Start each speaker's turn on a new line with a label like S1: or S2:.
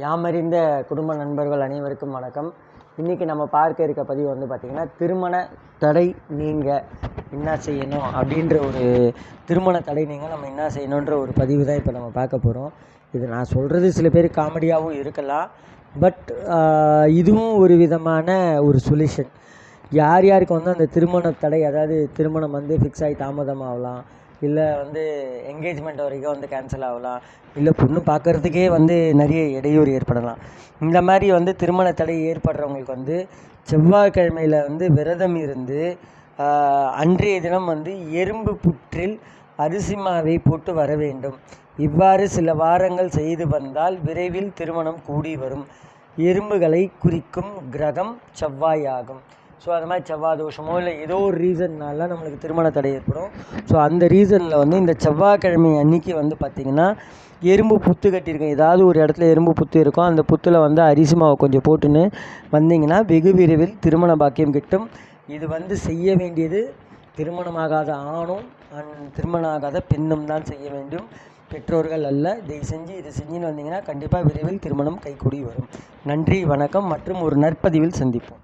S1: யாமறிந்த குடும்ப நண்பர்கள் அனைவருக்கும் வணக்கம். இன்றைக்கி நம்ம பார்க்க இருக்க பதிவு வந்து பார்த்திங்கன்னா திருமண தடை நீங்க என்ன செய்யணும் அப்படின்ற ஒரு திருமண தடை நீங்க நம்ம என்ன செய்யணுன்ற ஒரு பதிவு தான் இப்போ நம்ம பார்க்க போகிறோம் இது நான் சொல்கிறது சில பேர் காமெடியாகவும் இருக்கலாம் பட் இதுவும் ஒரு விதமான ஒரு சொல்யூஷன். யார் யாருக்கு வந்து அந்த திருமண தடை அதாவது திருமணம் வந்து ஃபிக்ஸ் ஆகி தாமதமாகலாம் இல்லை வந்து என்கேஜ்மெண்ட் வரைக்கும் வந்து கேன்சல் ஆகலாம். இல்லை பொண்ணு பார்க்குறதுக்கே வந்து நிறைய இடையூறு ஏற்படலாம். இந்த மாதிரி வந்து திருமண தடை ஏற்படுறவங்களுக்கு வந்து செவ்வாய்க்கிழமையில் வந்து விரதம் இருந்து அன்றைய தினம் வந்து எறும்பு புற்றில் அரிசி மாவை போட்டு வர வேண்டும். இவ்வாறு சில வாரங்கள் செய்து வந்தால் விரைவில் திருமணம் கூடி வரும். எறும்புகளை குறிக்கும் கிரகம் செவ்வாய் ஆகும். ஸோ அது மாதிரி செவ்வாய் தோஷமோ இல்லை ஏதோ ஒரு ரீசன்னால நம்மளுக்கு திருமண தடை ஏற்படும். ஸோ அந்த ரீசனில் வந்து இந்த செவ்வாய்க்கிழமை அன்னைக்கு வந்து பார்த்திங்கன்னா எறும்பு புத்து கட்டியிருக்கும். ஏதாவது ஒரு இடத்துல எறும்பு புத்து இருக்கும். அந்த புத்தில் வந்து அரிசி மாவை கொஞ்சம் போட்டுன்னு வந்தீங்கன்னா வெகு விரைவில் திருமண பாக்கியம் கிட்டும். இது வந்து செய்ய வேண்டியது திருமணமாகாத ஆணும் அண்ட் திருமணம் ஆகாத பெண்ணும் தான் செய்ய வேண்டும். பெற்றோர்கள் அல்ல. இதை செஞ்சு இதை செஞ்சுன்னு வந்தீங்கன்னா கண்டிப்பாக விரைவில் திருமணம் கைகூடி வரும். நன்றி வணக்கம். மற்றும் ஒரு நற்பதிவில் சந்திப்போம்.